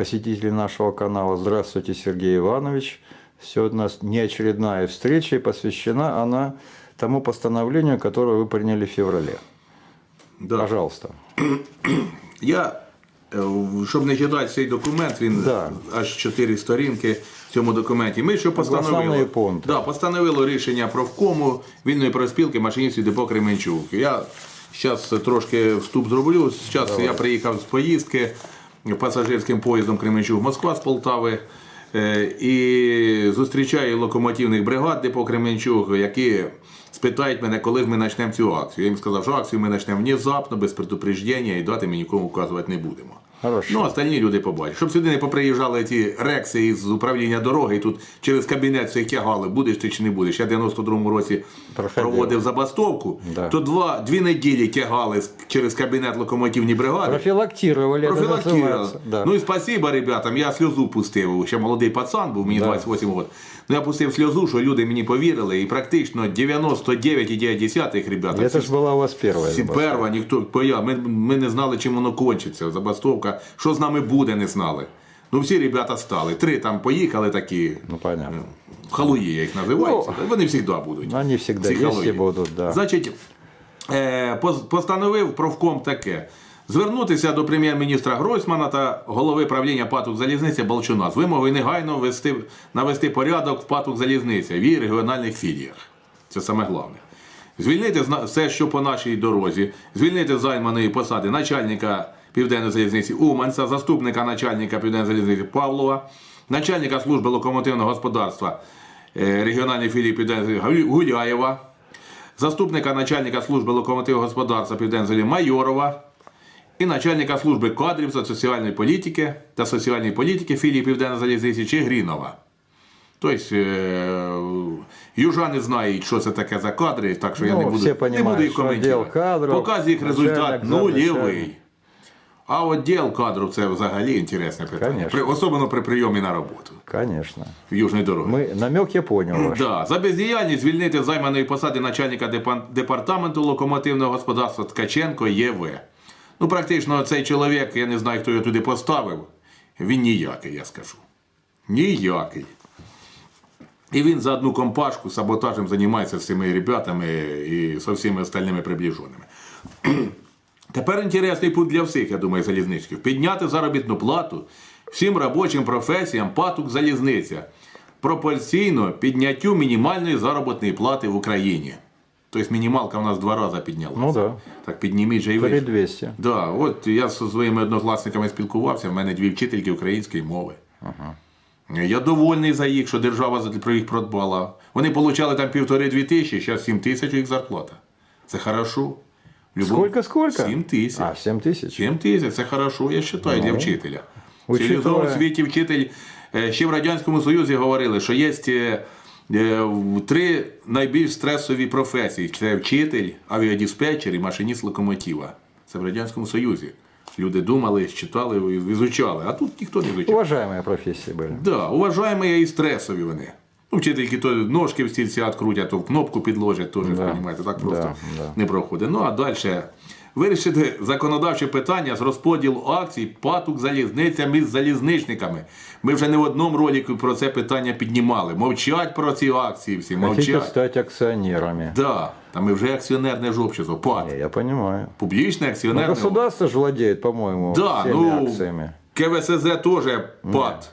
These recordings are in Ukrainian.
посетители нашего канала. Здравствуйте, Сергей Иванович. Сегодня у нас неочередная встреча, и посвящена она тому постановлению, которое вы приняли в феврале. Да. Пожалуйста. Я, е, щоб не читати цей документ, він Да. аж чотири сторінки в цьому документі. Ми що постановили? Основні пункти. Да, постановило рішення профкому вільної профспілки машиністів депо Кременчук. Я зараз трошки вступ зроблю. Зараз я приїхав з поїздки Пасажирським поїздом Кременчук Москва з Полтави. Е, І зустрічаю локомотивних бригад депо Кременчугу, які спитають мене, коли ж ми почнемо цю акцію. Я їм сказав, що акцію ми почнемо внезапно, без предупреждення, і дати ми нікому вказувати не будемо. Хорошо. Ну, остальні люди побачать. Щоб сюди не поприїжджали ті рекси із управління дороги, і тут через кабінет всіх тягали, будеш ти чи не будеш. Я в 92-му році Проходив. проводив забастовку, Да. то два, дві неділі тягали через кабінет локомотивні бригади. Профилактировали, это Профілактували. Да. Ну і спасіба ребятам, я сльозу пустив. Ще молодий пацан був, мені Да. 28 років. Ну я пустив сльозу, що люди мені повірили, і практично 99,9 ребята. Всі же была у вас всі перва, ніхто поя. Ми, ми не знали, чим воно кончиться. Забастовка. Що з нами буде, не знали. Ну всі ребята стали. Три там поїхали такі. Ну, понятно. Халуї я їх називаю. Ну, Вони завжди будуть. Они всегда Ці есть и халуї. будут, да. Значить, е, постановив профком таке. Звернутися до прем'єр-міністра Гройсмана та голови правління патук залізниці Балчуна з вимогою негайно вести, навести порядок в патук залізниці в її регіональних філіях. Це саме головне. Звільнити все, що по нашій дорозі, звільнити займаної посади начальника Південної залізниці Уманця, заступника начальника Південної залізниці Павлова, начальника служби локомотивного господарства е, регіональної філії Південної Гуляєва, заступника начальника служби локомотивного господарства Південної Майорова і начальника служби кадрів та соціальної політики та соціальної політики філії Південної залізниці Чигрінова. Тобто южани знають, що це таке за кадри, так що я Ну, не буду, всі не буду їх коментувати. відділ кадрів, їх результат нулєвий. А от діл кадрів це взагалі інтересне питання. При, особливо при прийомі на роботу Конечно. в Южній дорогі. Мы, намек я понял. Да, за бездіяльність звільнити займаної посади начальника департаменту локомотивного господарства Ткаченко ЄВ. Ну, практично цей чоловік, я не знаю, хто його туди поставив. Він ніякий, я скажу. Ніякий. І він за одну компашку саботажем займається з цими ребятами і з всіми остальними приближеними. Тепер інтересний пункт для всіх, я думаю, залізничників. Підняти заробітну плату всім робочим професіям патук залізниця пропорційно підняттю мінімальної заробітної плати в Україні. Тобто мінімалка у нас два рази піднялася. Ну да. Так підніміть же і ви. Перед 200. Да, от я зі своїми однокласниками спілкувався, в мене дві вчительки української мови. Я довольний за їх, що держава про їх продбала. Вони отримали там півтори-дві тисячі, зараз сім тисяч їх зарплата. Це хорошо. В любом- Сколько, сколько? Сім тисяч. А, 7 тисяч. 7 тисяч це хорошо, я вважаю, для вчителя. В цивілізованому світі вчитель е, ще в Радянському Союзі говорили, що є е, три найбільш стресові професії: це вчитель, авіадиспетчер і машиніст локомотива. Це в Радянському Союзі. Люди думали, читали, і визучали, а тут ніхто не вивчав. Уважаемые профессии были. Да, уважаємо і стресові вони. Ну, вчительки то ножки в стільці відкрутять, то в кнопку підложать, теж, Да. так просто Да, да. не проходить. Ну а далі вирішити законодавче питання з розподілу акцій патук залізницям із залізничниками. Ми вже не в одному ролику про це питання піднімали. Мовчать про ці акції всі, мовчать. стать акционерами. Да, та ми вже акціонерне ж общество, ПАТ. Не, я понимаю. Публічне акціонерне. государство же владеет, по-моему, Да, всеми ну, акциями. КВСЗ теж ПАТ.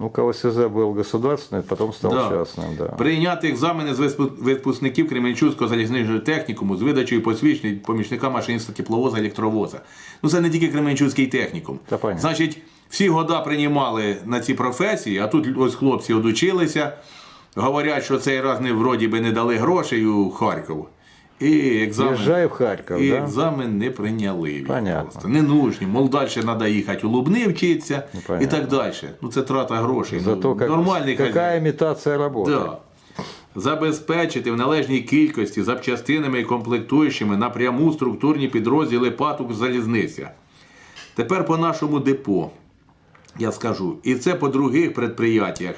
Ну, КВСЗ был государственный, потом стал Да. частным, да. Прийняти екзамени з випу- випускників Кременчуцького залізничного технікуму з видачею посвідчень помічника машиніста тепловоза електровоза. Ну це не тільки Кременчуцький технікум. Та понятно. Значить, всі года приймали на ці професії, а тут ось хлопці одучилися. Говорять, що цей раз не вроді би не дали грошей у Харків. І екзамен, Езжай в Харьков, і да? екзамен не прийняли. Понятно. Просто. Не нужні. Мол, далі треба їхати у Лубни вчитися і так далі. Ну це трата грошей. Зато ну, нормальний какая хазяїн. имитация работы. Да. Забезпечити в належній кількості запчастинами і комплектуючими напряму структурні підрозділи патук залізниця. Тепер по нашому депо, я скажу, і це по других предприяттях,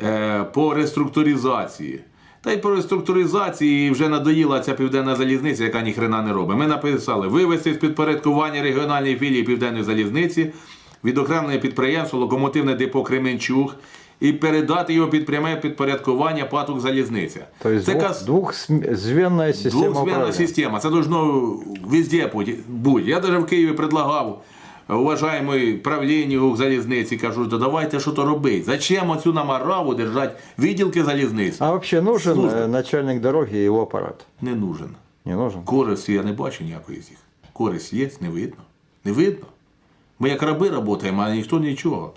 е, по реструктуризації. Та й по реструктуризації вже надоїла ця південна залізниця, яка ніхрена не робить. Ми написали вивести з підпорядкування регіональної філії Південної залізниці відокремлене підприємство Локомотивне депо Кременчуг і передати його під пряме підпорядкування патук залізниця. То есть Це двух, каз- двухзвенная система управления. система. Це должно везде бути. Я навіть в Києві предлагав уважаемой правлінню залізниці, кажу, то давайте що то робити. Зачем оцю намараву держати відділки залізниць? А вообще нужен Служба. э, начальник дороги и его аппарат? Не нужен. Не нужен? Користі я не бачу ніякої з них. Користь є, не видно. Не видно. Ми як раби працюємо, а ніхто нічого.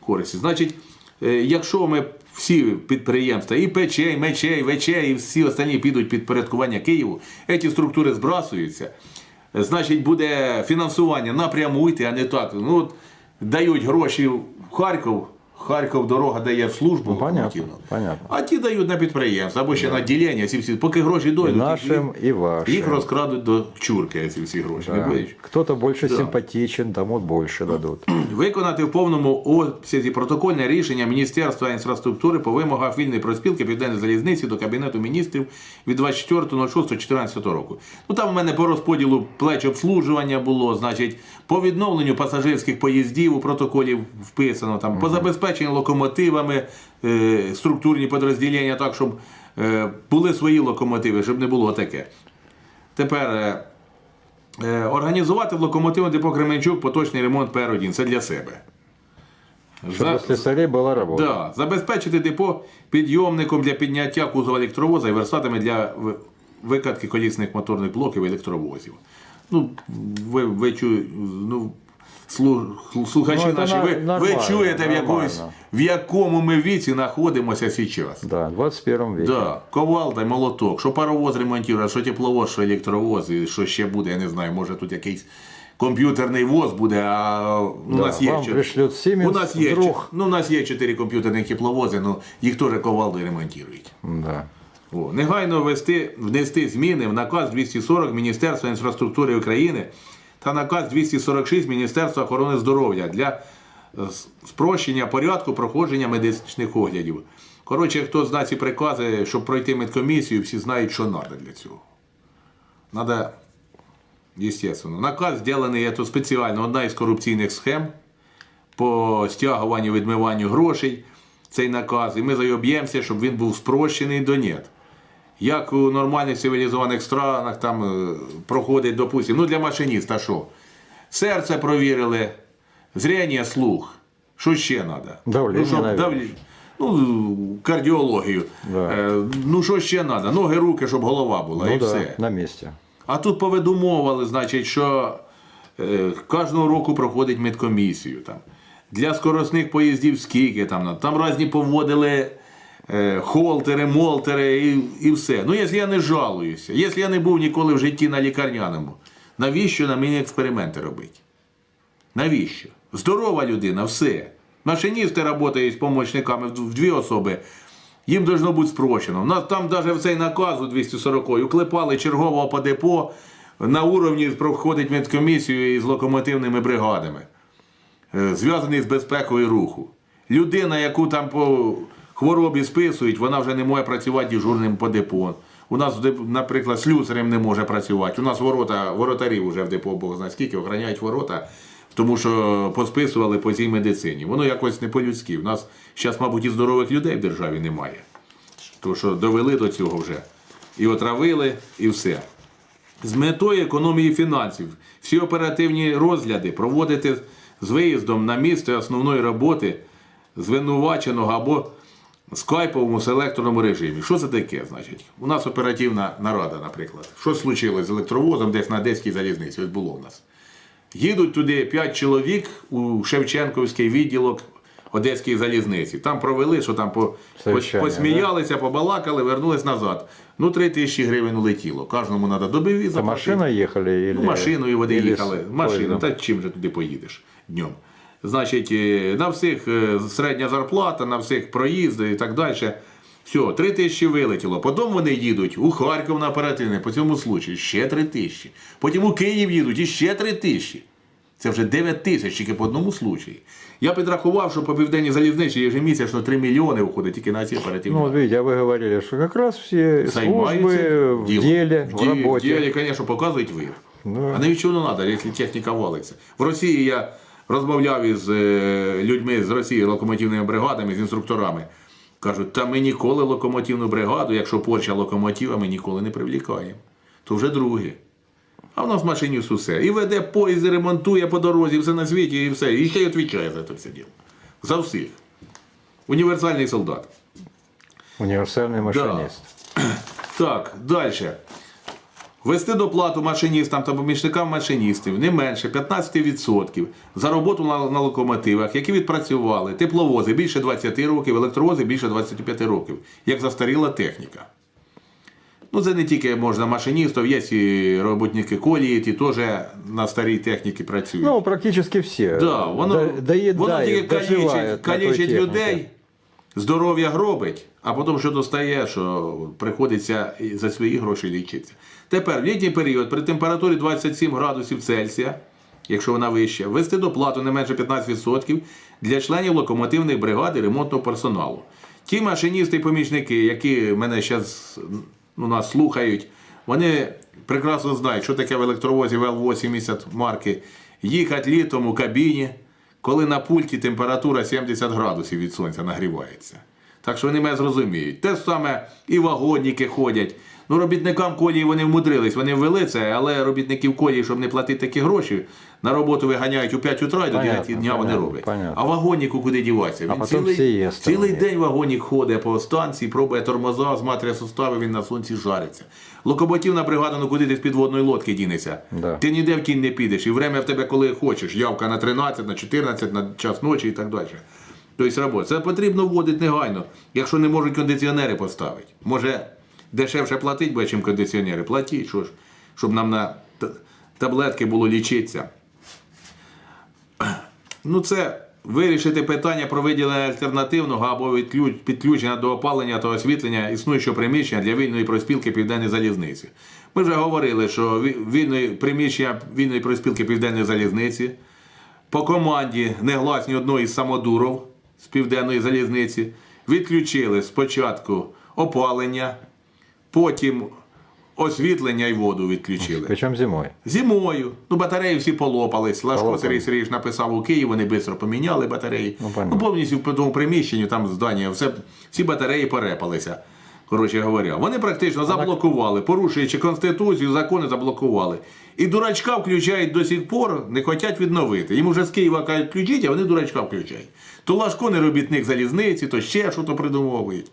Користі. Значить, е, якщо ми всі підприємства, і і МЧ, і ВЧ, і всі останні підуть під порядкування Києву, ці структури збрасуються, значить буде фінансування напряму йти, а не так. Ну, от, дають гроші в Харків, Харків дорога дає в службу. Ну, понятно, понятно. А ті дають на підприємство або ще на ділення, ці всі, поки гроші дойдуть. нашим, и вашим. Їх розкрадуть до чурки ці всі гроші. Не Да. боїш? Кто-то больше симпатичен, тому больше дадут. Виконати в повному обсязі протокольне рішення Міністерства інфраструктури по вимогах вільної проспілки Південної залізниці до Кабінету міністрів від 24.06.14 року. Ну там в мене по розподілу плеч обслужування було, значить, по відновленню пасажирських поїздів у протоколі вписано, там, по забезпеченню локомотивами, е, структурні підрозділення так, щоб е, були свої локомотиви, щоб не було таке. Тепер. е, Організувати в депо Кременчук поточний ремонт П1. Це для себе. У слесарей была работа. да, забезпечити депо підйомником для підняття кузова електровоза і верстатами для викатки колісних моторних блоків електровозів. Ну, ви, ви чу, ну, слухачі Ну, наші, ви, ви чуєте, в, якомусь, в якому ми віці знаходимося зараз. Да, в 21 веке. Да, ковалда, молоток, що паровоз ремонтує, що тепловоз, що електровоз, і що ще буде, я не знаю, може тут якийсь комп'ютерний воз буде, а у Да, нас є Siemens у нас є, вдруг. чот- ну, у нас є чотири комп'ютерних тепловози, ну їх теж ковалдою ремонтують. Да. О, негайно ввести, внести зміни в наказ 240 Міністерства інфраструктури України та наказ 246 Міністерства охорони здоров'я для е, спрощення порядку проходження медичних оглядів. Коротше, хто знає ці прикази, щоб пройти медкомісію, всі знають, що треба для цього. Надо, естественно. Наказ зроблений це спеціально одна із корупційних схем по стягуванню, відмиванню грошей. Цей наказ, і ми зайоб'ємося, щоб він був спрощений до нет. Як у нормальних цивілізованих странах там е, проходить, допустимо, ну для машиніста що? Серце провірили, зрення, слух. Що ще треба? Давлення, ну, давлі- ну, кардіологію. Да. Е, ну що ще треба? Ноги, руки, щоб голова була, Ну і да, все. на месте. А тут повидумовували, значить, що е, кожного року проходить медкомісію. Там. Для скоростних поїздів скільки там. Там різні поводили холтери, молтери і, і все. Ну, якщо я не жалуюся, якщо я не був ніколи в житті на лікарняному, навіщо на мені експерименти робити? Навіщо? Здорова людина, все. Машиністи працюють з помічниками в дві особи. Їм должно бути спрощено. Там навіть в цей наказ у 240 уклепали чергового по депо на уровні проходить медкомісію із локомотивними бригадами, е, зв'язаний з безпекою руху. Людина, яку там по хворобі списують, вона вже не може працювати дежурним по депо. У нас, наприклад, слюсарем не може працювати. У нас ворота, воротарі вже в депо, Бог знає скільки, охороняють ворота, тому що посписували по цій медицині. Воно якось не по-людськи. У нас зараз, мабуть, і здорових людей в державі немає. Тому що довели до цього вже. І отравили, і все. З метою економії фінансів всі оперативні розгляди проводити з виїздом на місце основної роботи звинуваченого або скайповому селекторному режимі. Що це таке, значить? У нас оперативна нарада, наприклад. Що случилось з електровозом десь на Одеській залізниці? Ось було в нас. Їдуть туди 5 чоловік у Шевченківський відділок Одеської залізниці. Там провели, що там по, Совещання, посміялися, побалакали, вернулись назад. Ну, 3 тисячі гривень улетіло. Кожному треба Это заплатити. машина ехали или... Ну, машиною води їхали. поездом? та чим же туди поїдеш днем? Значить, е, на всіх е, середня зарплата, на всіх проїзди і так далі. Все, три тисячі вилетіло. Потім вони їдуть у Харків на оперативне, по цьому случаю ще три тисячі. Потім у Київ їдуть і ще три тисячі. Це вже 9 тисяч тільки по одному случаї. Я підрахував, що по південній залізниці ежемісячно 3 мільйони виходить тільки на ці оперативні. Ну, видите, а вы говорили, что как раз все Займаються службы в ділом. в ді- работе. ділі, звісно, показують вир. Ну. А навіщо воно треба, якщо техніка валиться? В Росії я розмовляв із е, людьми з Росії, локомотивними бригадами, з інструкторами. Кажуть, та ми ніколи локомотивну бригаду, якщо порча локомотива, ми ніколи не привлікаємо. То вже друге. А в нас в машині все. І веде поїзд, і ремонтує по дорозі, все на світі, і все. І ще й відповідає за це все діло. За всіх. Універсальний солдат. Универсальный машинист. Так, далі. Вести доплату машиністам та помічникам машиністів не менше 15% за роботу на, на локомотивах, які відпрацювали тепловози більше 20 років, електровози більше 25 років, як застаріла техніка. Ну, це не тільки можна машиністів, є і роботники колії, ті теж на старій техніці працюють. Ну, практически все. Да, воно, доедают, воно тільки калічить, калічить людей, здоров'я гробить, а потім що достає, що приходиться за свої гроші лічитися. Тепер в літній період при температурі 27 градусів Цельсія, якщо вона вища, ввести доплату не менше 15% для членів локомотивних бригад і ремонтного персоналу. Ті машиністи і помічники, які мене зараз ну, нас слухають, вони прекрасно знають, що таке в електровозі Л-80 марки. Їхати літом у кабіні, коли на пульті температура 70 градусів від сонця нагрівається. Так що вони мене зрозуміють. Те саме і вагонники ходять. Ну, робітникам колії вони вмудрились, вони ввели це, але робітників колії, щоб не платити такі гроші, на роботу виганяють у 5 утра і до 9 Понятно, дня вони роблять. понятно. А вагоннику куди діватися? Він потім цілий, сієста цілий день вагонник ходить по станції, пробує тормоза, зматрює сустави, він на сонці жариться. Локомотивна бригада, ну куди ти з підводної лодки дінешся? Да. Ти ніде в кінь не підеш, і время в тебе коли хочеш. Явка на 13, на 14, на час ночі і так далі. Тобто робота. Це потрібно вводити негайно, якщо не можуть кондиціонери поставити. Може дешевше платить, бо чим кондиціонери. Платіть, що ж, щоб нам на таблетки було лічитися. Ну, це вирішити питання про виділення альтернативного або підключення до опалення та освітлення існуючого приміщення для вільної проспілки Південної залізниці. Ми вже говорили, що вільної приміщення вільної проспілки Південної залізниці по команді негласні одної з самодуров з Південної залізниці відключили спочатку опалення, потім освітлення і воду відключили. Причем зимой. Зимою. Ну, батареї всі полопались. Лашко Полопали. Сергій Сергійович написав у Київ, вони швидко поміняли батареї. Ну, Ну, понятно. повністю в тому приміщенні, там здання, все, всі батареї порепалися. Коротше говоря, вони практично заблокували, порушуючи Конституцію, закони заблокували. І дурачка включають до сих пор, не хочуть відновити. Їм уже з Києва кажуть, включіть, а вони дурачка включають. То Лашко не робітник залізниці, то ще що то придумовують.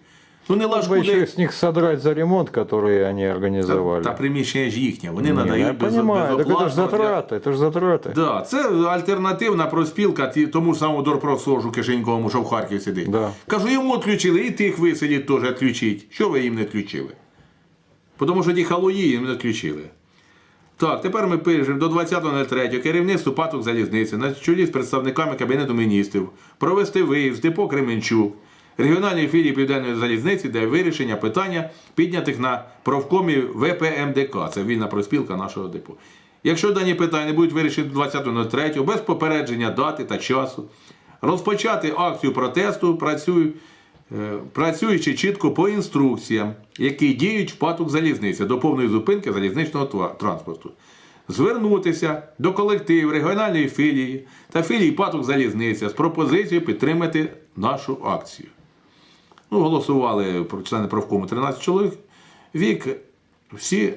Ну не Лашко, Бы не... еще с них содрать за ремонт, который они организовали. та приміщення ж їхнє, вони Не, надають я без, понимаю, так это же безоплатно для- затраты, это же затраты. Да, це альтернативна проспілка ті- тому ж самому Дорпросожу Кишеньковому, що в Харків сидить. Да. Кажу, йому відключили, і тих висидіть теж відключіть. Що ви їм не відключили? Тому що ті халуї їм не відключили. Так, тепер ми пишемо до 20.03 керівництво паток залізниці на чолі з представниками Кабінету міністрів провести виїзд з депо Кременчук, регіональної філії Південної залізниці для вирішення питання, піднятих на профкомі ВПМДК. Це вільна проспілка нашого депо. Якщо дані питання будуть вирішені до 20.03 без попередження дати та часу, розпочати акцію протесту, працюю, е, працюючи чітко по інструкціям, які діють в паток залізниці до повної зупинки залізничного транспорту. Звернутися до колективів регіональної філії та філії паток залізниця з пропозицією підтримати нашу акцію. Ну, голосували про- члени профкому 13 чоловік. Вік всі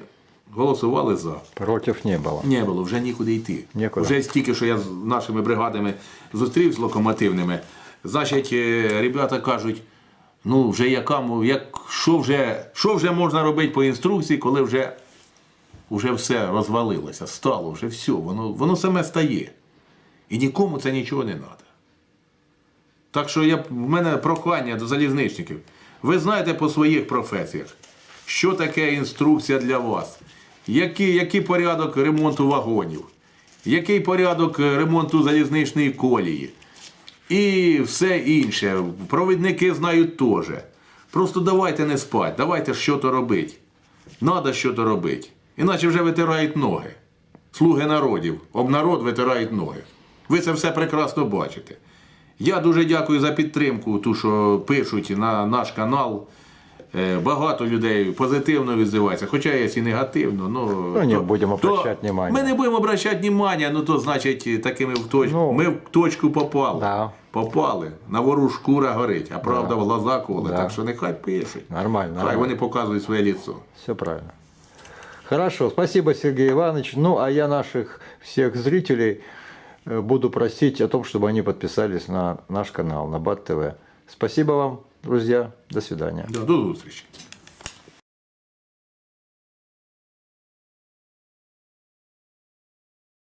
голосували за. Против не было. Не було, вже нікуди йти. Нікуди. Вже стільки, що я з нашими бригадами зустрів з локомотивними. Значить, е, ребята кажуть, ну вже яка, як, що, вже, що вже можна робити по інструкції, коли вже, вже все розвалилося, стало, вже все, воно, воно саме стає. І нікому це нічого не треба. Так що я, в мене прохання до залізничників. Ви знаєте по своїх професіях, що таке інструкція для вас, який, який порядок ремонту вагонів, який порядок е, ремонту залізничної колії і все інше. Провідники знають теж. Просто давайте не спать, давайте що то робити. Надо що то робити. Іначе вже витирають ноги. Слуги народів, об народ витирають ноги. Ви це все прекрасно бачите. Я дуже дякую за підтримку, ту, що пишуть на наш канал. Е, Багато людей позитивно відзивається, хоча є і негативно. Ну, Ну, не будемо обращать внимание. Ми не будемо обращати увагу, ну то значить такими в точку. Ну, ми в точку попали. Да. Попали. На вору шкура горить, а правда в глаза коле. Да. Так що нехай пишуть. Нормально. Хай нормально. вони показують своє лицо. Все правильно. Хорошо, спасибо, Сергей Иванович. Ну, а я наших всех зрителей буду просить о том, чтобы они подписались на наш канал, на БАТ ТВ. Спасибо вам, друзья. До свидания. Да, До зустрічі.